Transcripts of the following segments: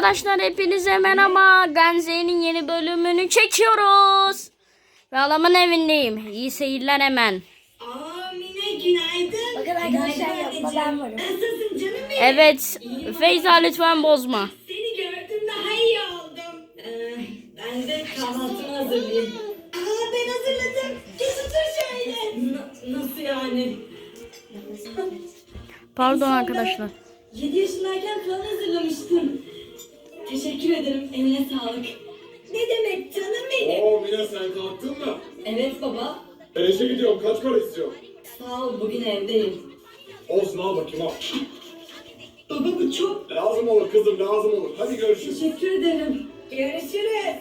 Arkadaşlar hepinize merhaba. Genze'nin yeni bölümünü çekiyoruz. Ve halamın evindeyim. İyi seyirler hemen. Aa Mine günaydın. Bakın arkadaşlar yapma, anneciğim. ben varım. Nasılsın canım benim? Evet. Feyza lütfen bozma. Seni gördüm daha iyi oldum. Ee, ben de kahvaltımı hazırlayayım. Aa ben hazırladım. Geç otur şöyle. nasıl yani? Pardon arkadaşlar. 7 yaşındayken falan hazırlamıştım. Teşekkür ederim. Eline sağlık. Ne demek canım benim? Oo Mine sen kalktın mı? Evet baba. Ben işe gidiyorum. Kaç para istiyor? Sağ ol bugün evdeyim. Olsun al bakayım al. Baba bu çok Lazım olur kızım lazım olur. Hadi görüşürüz. Teşekkür ederim. Görüşürüz.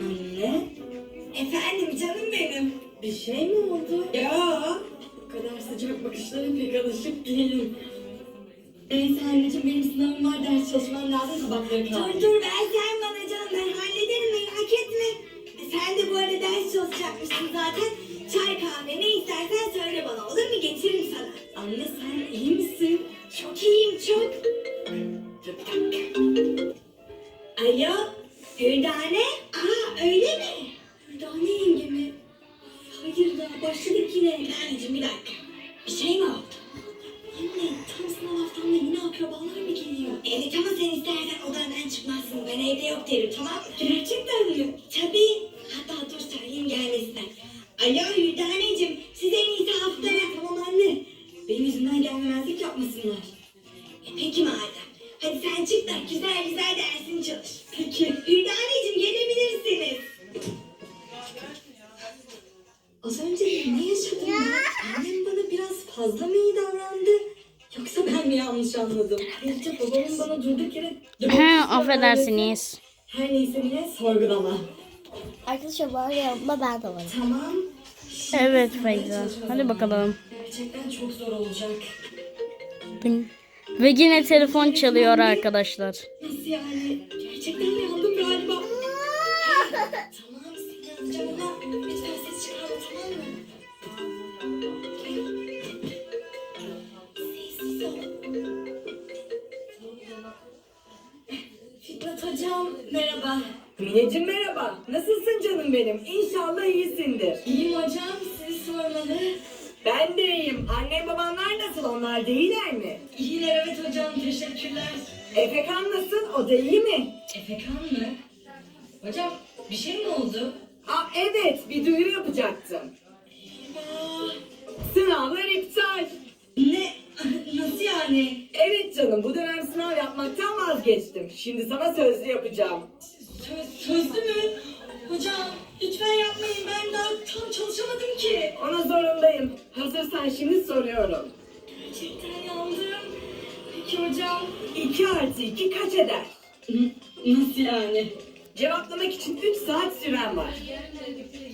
Anne. Efendim canım benim. Bir şey mi oldu? Ya. Sıcak bakışlara pek alışık değilim. Neyse anneciğim benim sınavım var ders çalışmam lazım sabahları kaldı. Dur dur ver sen bana canım ben hallederim merak etme. Sen de bu arada ders çalışacakmışsın zaten. Çay kahve ne istersen söyle bana olur mu getiririm sana. Anne sen iyi misin? Çok iyiyim çok. Alo Hürdane? Aa öyle mi? Hürdane yenge mi? Hayır ya başladık yine. Anneciğim bir dakika. Bir şey mi oldu? Anne tam sınav haftamda yine akrabalar mı geliyor? Evet ama sen istersen odandan çıkmazsın. Ben evde yok derim tamam mı? Gerçekten mi? Fazla mı iyi davrandı? Yoksa ben mi yanlış anladım? Ayrıca babamın bana durduk yere... He, affedersiniz. Her neyse bile sorgulama. Arkadaşlar var yanımda ben de varım. Tamam. Evet Feyza. Hadi bakalım. Gerçekten çok zor olacak. Ve yine telefon çalıyor arkadaşlar. Nasıl yani? Gerçekten yandım galiba. Mineciğim merhaba. Nasılsın canım benim? İnşallah iyisindir. İyiyim hocam sizi sormalı. Ben de iyiyim. Annen babanlar nasıl? Onlar da iyiler mi? İyiler evet hocam teşekkürler. Efekan nasıl? O da iyi mi? Efekan mı? Hocam bir şey mi oldu? Aa evet bir duyuru yapacaktım. Aa, Sınavlar iptal. ne? Nasıl yani? Evet canım bu dönem sınav yapmaktan vazgeçtim. Şimdi sana sözlü yapacağım. Söz, sözlü mü? Hocam lütfen yapmayın ben daha tam çalışamadım ki. Ona zorundayım. Hazırsan şimdi soruyorum. Gerçekten yandım. Peki hocam. 2 artı 2 kaç eder? Nasıl yani? Cevaplamak için 3 saat süren var.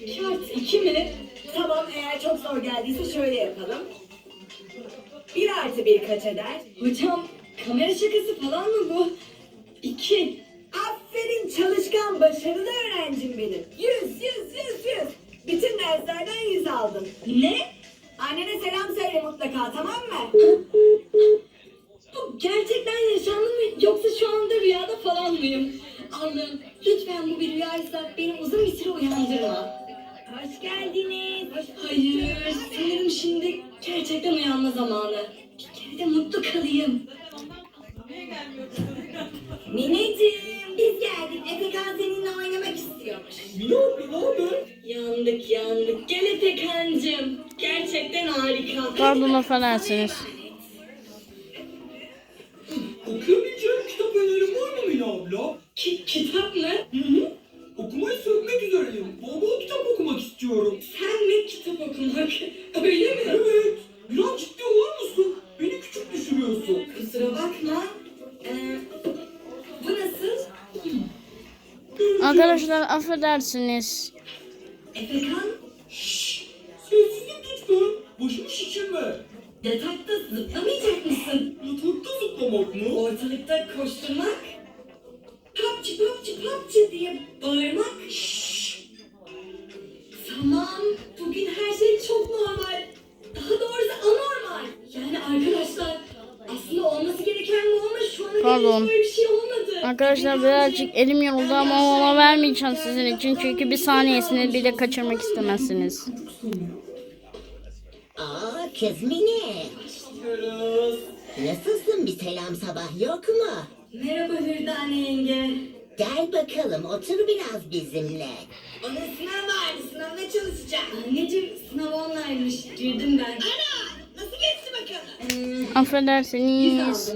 2 artı 2 mi? Tamam eğer çok zor geldiyse şöyle yapalım. 1 artı 1 kaç eder? Hocam kamera şakası falan mı bu? 2. Aferin çalışkan başarılı öğrencim benim. 100 100 100 100. Bütün derslerden 100 aldım. Ne? Annene selam söyle mutlaka tamam mı? Bu gerçekten yaşandı mı yoksa şu anda rüyada falan mıyım? Allah'ım lütfen bu bir rüyaysa beni uzun bir süre uyandırma. Hoş geldiniz. Hayır sanırım şimdi gerçekten uyanma zamanı. Bir kere de mutlu kalayım. Mineciğim biz abi ne haber? Yandık yandık. Gel Efekancığım. Gerçekten harika. Pardon affedersiniz. Okuyabileceğim kitap önerim var mı Mine abla? Ki- kitap mı? Hı hı. Okumayı sökmek üzereyim. Bol bol kitap okumak istiyorum. Sen mi kitap okumak? Öyle mi? Evet. Arkadaşlar affedersiniz. Efekan Sessizlik lütfen. Başımı şişirme. yatakta zıplamayacak mısın? Yatakta zıplamak mı? Ortalıkta koşturmak? Papçı papçı papçı diye bağırmak. Tamam. Bugün her şey çok normal. Daha doğrusu anormal. Yani arkadaşlar pardon. Böyle bir şey olmadı. Arkadaşlar birazcık elim yoruldu ama mola vermeyeceğim sizin için. Çünkü bir saniyesini bile kaçırmak istemezsiniz. Aa kız Mine. Nasılsın bir selam sabah yok mu? Merhaba Hürdane yenge. Gel bakalım otur biraz bizimle. Onun sınav vardı. Sınavına çalışacak. Anneciğim sınav online'mış. Girdim ben. Ana! Nasıl geçti bakalım? Yüz Affedersiniz.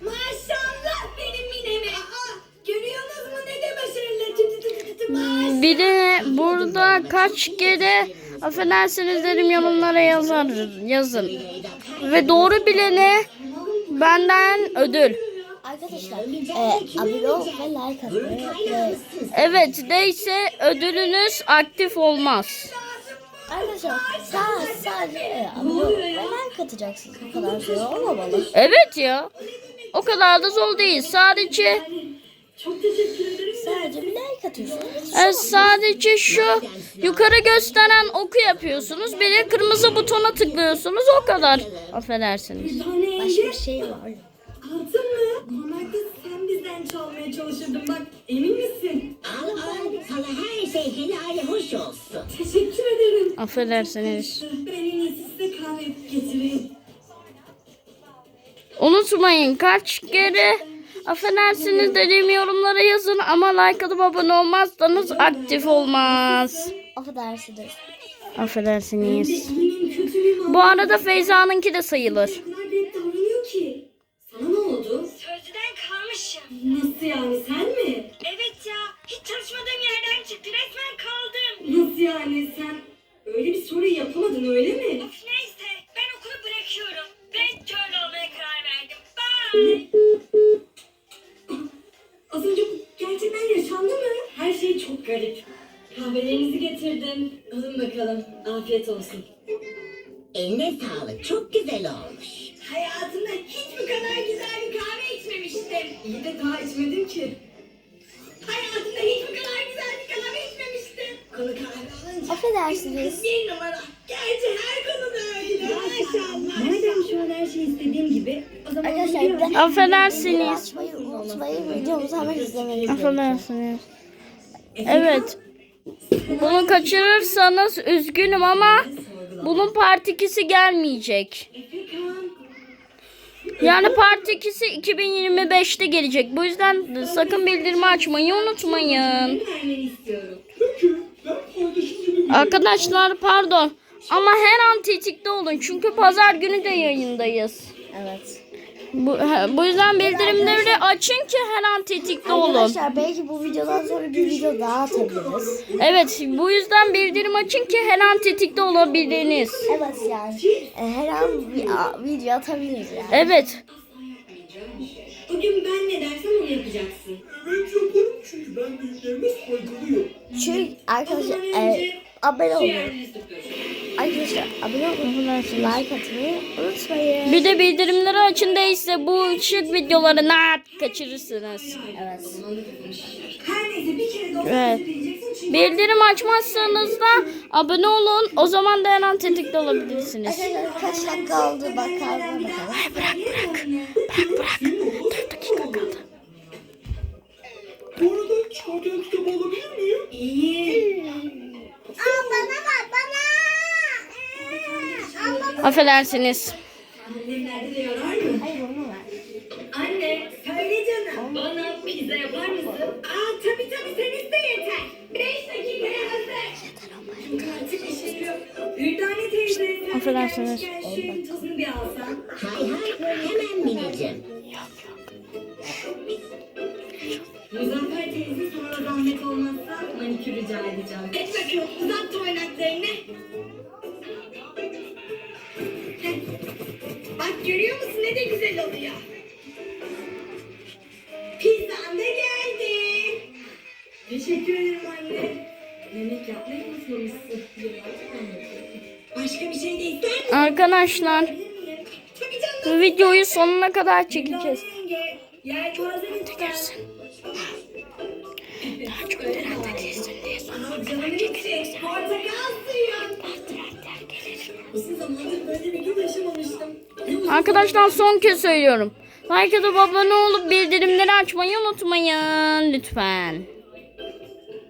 Maşallah benim mineme. Görüyorsunuz mu ne de başarılı. Bir de burada kaç kere affedersiniz dedim yorumlara yazar, yazın. Ve doğru bilene benden ödül. Arkadaşlar e, abone ol ve like atmayı ve Evet değilse ödülünüz aktif olmaz. Arkadaşlar sadece, sadece e, abone ol ve like atacaksınız. Bu kadar zor olmamalı. Evet ya. O kadar da zor değil. Sadece Çok teşekkür ederim. Sadece bir like atıyorsunuz. e, sadece şu yukarı gösteren oku yapıyorsunuz. Bir de kırmızı butona tıklıyorsunuz. O kadar. Affedersiniz. Başka bir şey var. Altın mı? Normalde sen bizden çalmaya çalışırdın bak. Emin misin? Affedersiniz. Unutmayın kaç kere affedersiniz dediğim yorumlara yazın ama like atıp abone olmazsanız aktif olmaz. Affedersiniz. Affedersiniz. Bu arada Feyza'nınki de sayılır. O kadar garip davranıyor ki. Sana ne oldu? Sözlüden kalmışım. Nasıl yani sen mi? Evet ya. Hiç çalışmadığım yerden çıktı. Resmen kaldım. Nasıl yani sen soruyu yapamadın öyle mi? Of neyse. Ben okulu bırakıyorum. Ben kör olmaya karar verdim. Bye. Az önce bu gerçekten yaşandı mı? Her şey çok garip. Kahvelerinizi getirdim. Alın bakalım. Afiyet olsun. Eline sağlık çok güzel olmuş. Hayatımda hiç bu kadar güzel bir kahve içmemiştim. İyi de daha içmedim ki. Hayatımda hiç bu kadar Affedersiniz. bir numara. Gerçi her konuda öyle. Maşallah. Madem şu an her şey istediğim gibi o zaman Arkadaşlar Affedersiniz. açmayı unutmayın. Videomuzu hemen izlemeniz gerekiyor. Affedersiniz. Evet. Bunu kaçırırsanız üzgünüm ama bunun part 2'si gelmeyecek. Yani part 2'si 2025'te gelecek. Bu yüzden sakın bildirimi açmayı unutmayın. Vermeni istiyorum. Peki ben kardeşim gibi Arkadaşlar pardon. Ama her an tetikte olun. Çünkü pazar günü de yayındayız. Evet. Bu, he- bu yüzden bildirimleri açın ki her an tetikte olun. Arkadaşlar belki bu videodan sonra bir video daha atabiliriz. Evet bu yüzden bildirim açın ki her an tetikte olabilirsiniz. Evet yani e, her an bir a- video atabiliriz yani. Evet. Bugün ben ne dersem onu yapacaksın. Evet yaparım çünkü ben büyüklerime saygılıyım. Çünkü arkadaşlar e, abone olun. Arkadaşlar abone olun. Like atmayı unutmayın. Bir de bildirimleri açın değilse bu şık videoları net kaçırırsınız. Evet. Her neyse bir kere de olsa Evet. Bildirim açmazsanız da abone olun. O zaman da her an tetikte olabilirsiniz. Arkadaşlar kaç dakika oldu bakalım bakalım. Bırak bırak. Bırak bırak. 4 dakika kaldı. Bu arada çıkarken kitap alabilir miyim? iyi. Affedersiniz. De. Anne söyle canım. Bana pizza yapar mısın? Aa tabii tabii sen iste yeter. Beş dakikaya hazır. Artık bir şey yok. Hürdane teyze sen de Affedersiniz. şu tozunu bir alsan. Hay hay hemen Mineciğim. Muzaffer manikür rica edeceğim. Et bakalım uzat toynaklarını. Bak görüyor musun ne de güzel oluyor. Pizzam da geldi. Teşekkür ederim anne. Yemek yapmayı unutmamışsın. Başka bir şey de ister misin? Arkadaşlar bu videoyu sonuna kadar çekeceğiz. Yenge, canım için portakal suyu. Uzun zamandır böyle bir gün yaşamamıştım. Arkadaşlar son kez söylüyorum. Like atıp abone olup bildirimleri açmayı unutmayın lütfen.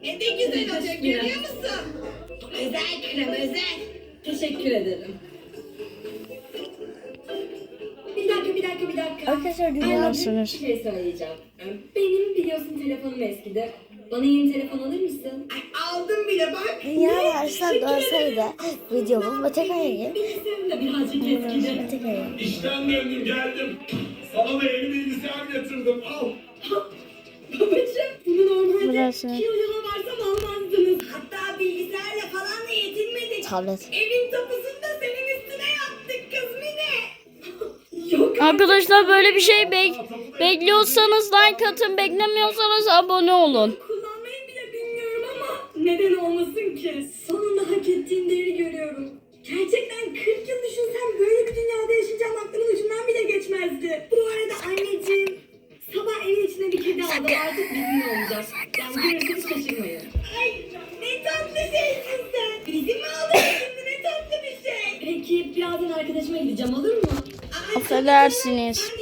Ne de güzel olacak görüyor musun? Özel krem özel. Teşekkür ederim. Bir dakika bir dakika bir dakika. Arkadaşlar dünyasınız. Bir şey söyleyeceğim. Benim biliyorsun telefonum eskidi. Bana yeni telefon alır mısın? Aldım bile bak. Dünya varsa doğsaydı videomuz Batakaya'yı. Senin de birazcık eskidi. Batakaya. İşten döndüm geldim. Sana da yeni bilgisayar getirdim. Al. Babacım bunu normalde Burası. kilolama varsam almazdınız. Hatta bilgisayarla falan da yetinmedik. Tablet. Evin tapusunu da senin üstüne yaptık kız Mine. Yok Arkadaşlar böyle bir şey bek- bekliyorsanız like atın, beklemiyorsanız abone olun. kullanmayı bile bilmiyorum ama neden olmasın ki? Sonunda hak ettiğim değeri görüyorum. Gerçekten 40 yıl düşünsem böyle bir dünyada yaşayacağım aklımın ucundan bile geçmezdi. Bu arada anneciğim sabah evin içine bir kedi aldım artık bizim olacak. Yani görürseniz şaşırmayın. Ay ne tatlı şeysin sen. Bizim mi aldın şimdi ne tatlı bir şey. Peki birazdan arkadaşıma gideceğim olur mu? Ay, Affedersiniz.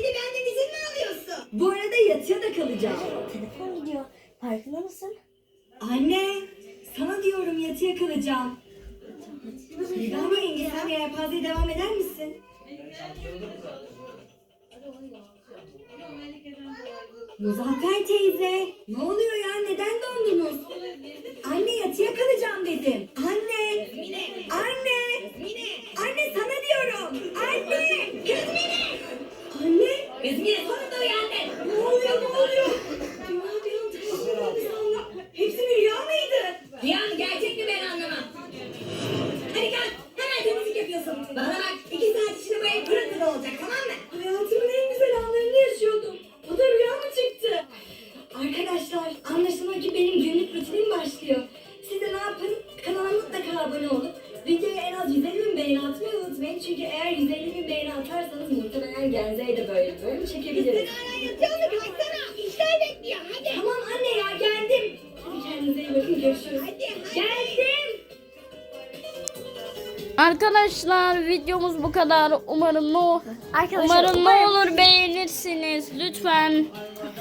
Sen yelpazeye devam eder misin? Muzaffer teyze. Ne oluyor ya? Neden dondunuz? Anne yatıya kalacağım dedim. Anne. Anne. Anne sana diyorum. Anne. Kız Mine. Anne. Kız Mine sonunda uyandın. Ne oluyor ne oluyor? Muhtemelen Genze'ye de böyle bölüm çekebiliriz. Mu kalksana. İşler bekliyor hadi. Tamam anne ya geldim. Hadi kendinize iyi bakın görüşürüz. Hadi hadi. Geldim. Arkadaşlar videomuz bu kadar. Umarım ne Arkadaşlar umarım ne olur beğenirsiniz lütfen.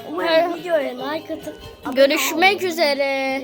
umarım videoya like atıp Görüşmek üzere.